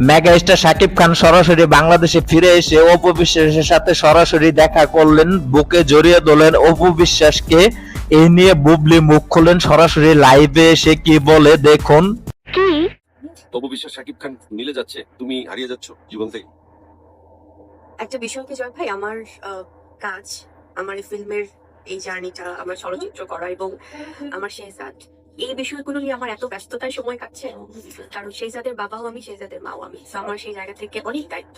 Mega star Shakib Khan সরাসরি বাংলাদেশে ফিরে এসে অপু বিশ্বাসের সাথে সরাসরি দেখা করলেন বুকে জড়িয়ে ধরলেন অপু বিশ্বাসকে। এই নিয়ে বুবলি মুখ খুললেন সরাসরি লাইভে এসে কি বলে দেখুন। তবু বিশ্বাস শাকিব খান মিলে যাচ্ছে তুমি হারিয়ে যাচ্ছ জীবন থেকে। একটা বিষয় কি জয় ভাই আমার কাজ আমার ফিল্মের এই জার্নিটা আমার চলচ্চিত্র করা এবং আমার শেহজাদ। এই বিষয়গুলো নিয়ে আমার এত ব্যস্ততায় সময় কাটছে। কারণ শেহজাদের বাবাও আমি সেই শেহজাদের মাও আমি। তো আমার সেই জায়গা থেকে অনেক দায়িত্ব।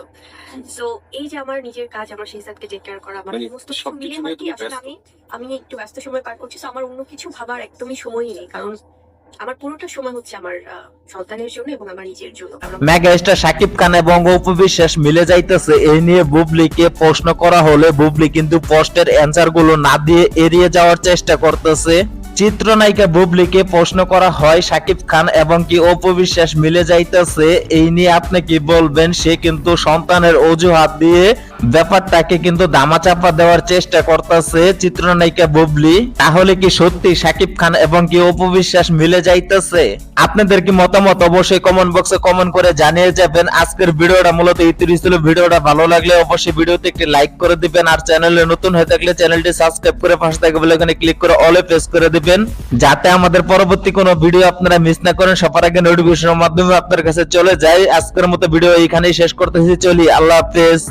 তো এই যে আমার নিজের কাজ আমার শেহজাদকে টেক কেয়ার করা আমার মানে সমস্ত মিলে আমি আমি একটু ব্যস্ত সময় পার করছি। তো আমার অন্য কিছু ভাবার একদমই সময়ই নেই। কারণ আমার পুরোটা সময় হচ্ছে আমার সন্তানের জন্য এবং আমার নিজের জন্য। শাকিব খান এবং অপু বিশ্বাস মিলে যাইতেছে নিয়ে বুবলিকে প্রশ্ন করা হলে বুবলি কিন্তু পোস্টের অ্যান্সারগুলো না দিয়ে এড়িয়ে যাওয়ার চেষ্টা করতেছে। চিত্রনায়িকা বুবলিকে প্রশ্ন করা হয় শাকিব খান এবং কি অপবিশ্বাস মিলে যাইতেছে, এই নিয়ে আপনি কি বলবেন? সে কিন্তু সন্তানের অজুহাত দিয়ে ব্যাপারটাকে কিন্তু দামাচাপা দেওয়ার চেষ্টা করতেছে চিত্রনায়িকা বুবলি। তাহলে কি সত্যি শাকিব খান এবং কি অপু বিশ্বাস মিলে যাইতেছে? আপনাদের কি মতামত অবশ্যই কমেন্ট বক্সে কমেন্ট করে জানিয়ে যাবেন। আজকের ভিডিওটা মূলত ইতিরি ছিল ভিডিওটা। ভালো লাগলে অবশ্যই ভিডিওতে একটি লাইক করে দিবেন আর চ্যানেলে নতুন হয়ে থাকলে চ্যানেলটি সাবস্ক্রাইব করে পাশে থাকা বেল আইকনে ক্লিক করে অলে প্রেস করে দিবেন। যাতে আমাদের পরবর্তী কোনো ভিডিও আপনারা মিস না করেন। সবার আগে নোটিফিকেশনের মাধ্যমে আপনার কাছে চলে যায়। আজকের মতো ভিডিও এইখানেই শেষ করতেছি। চলি, আল্লাহ হাফেজ।